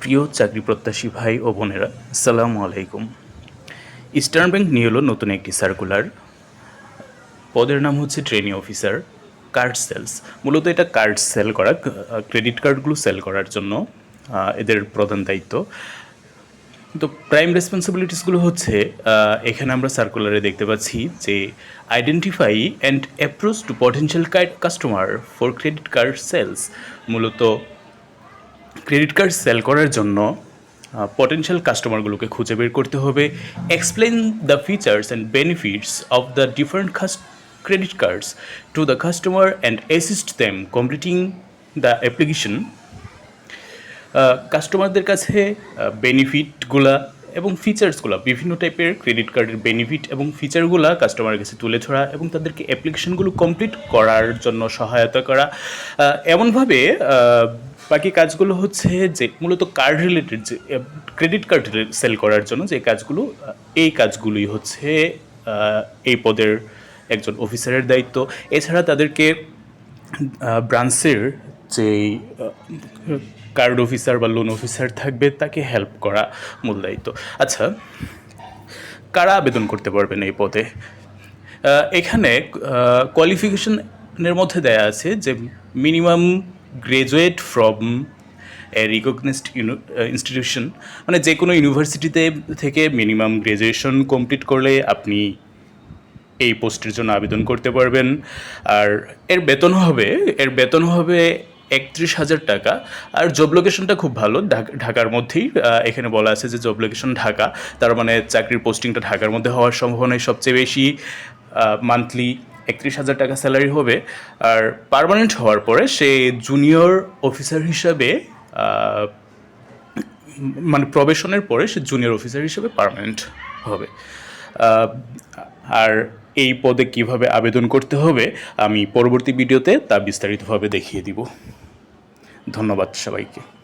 প্রিয় চাকরি প্রত্যাশী ভাই ও বোনেরা, আসসালামু আলাইকুম। ইস্টার্ন ব্যাংক নিয়ে এলো নতুন একটি সার্কুলার পদের নাম হচ্ছে ট্রেনিং অফিসার কার্ড সেলস মূলত এটা কার্ড সেল করা ক্রেডিট কার্ডগুলো সেল করার জন্য এদের প্রধান দায়িত্ব। তো প্রাইম রেসপন্সিবিলিটিসগুলো হচ্ছে এখানে আমরা সার্কুলারে দেখতে পাচ্ছি যে identify and approach to potential card customer for credit card sales মূলত ক্রেডিট কার্ড সেল করার জন্য পটেনশিয়াল কাস্টমারগুলোকে খুঁজে বের করতে হবে। Explain the features and benefits of the different cast credit cards to the customer and assist them completing the application কাস্টমারদের কাছে বেনিফিটগুলা এবং ফিচার্সগুলো বিভিন্ন টাইপের ক্রেডিট কার্ডের বেনিফিট এবং ফিচারগুলো কাস্টমারের কাছে তুলে ধরা এবং তাদেরকে অ্যাপ্লিকেশনগুলো কমপ্লিট করার জন্য সহায়তা করা। এমনভাবে বাকি কাজগুলো হচ্ছে যে মূলত কার্ড রিলেটেড যে ক্রেডিট কার্ড সেল করার জন্য যে কাজগুলো এই কাজগুলোই হচ্ছে এই পদের একজন অফিসারের দায়িত্ব। এছাড়া তাদেরকে ব্রাঞ্চের যে কার্ড অফিসার বা লোন অফিসার থাকবে, তাকে হেল্প করা মূল দায়িত্ব। আচ্ছা কারা আবেদন করতে পারবেন এই পদে? এখানে কোয়ালিফিকেশনের মধ্যে দেয়া আছে যে minimum graduate from a recognised institution মানে যে কোনো ইউনিভার্সিটিতে থেকে মিনিমাম গ্রাজুয়েশন কমপ্লিট করলে আপনি এই পোস্টের জন্য আবেদন করতে পারবেন। আর এর বেতন হবে, এর বেতন হবে একত্রিশ হাজার টাকা। আর জব লোকেশনটা খুব ভালো, ঢাকা- ঢাকার মধ্যেই এখানে বলা আছে যে জব লোকেশন ঢাকা। তার মানে চাকরির পোস্টিংটা ঢাকার মধ্যে হওয়ার সম্ভাবনাই সবচেয়ে বেশি। মান্থলি একত্রিশ হাজার টাকা স্যালারি হবে। আর পার্মানেন্ট হওয়ার পরে সে জুনিয়র অফিসার হিসাবে মানে প্রবেশনের পরে সে জুনিয়র অফিসার হিসেবে পার্মানেন্ট হবে। আর এই পদে কীভাবে আবেদন করতে হবে, আমি পরবর্তী ভিডিওতে তা বিস্তারিতভাবে দেখিয়ে দিব। ধন্যবাদ সবাইকে।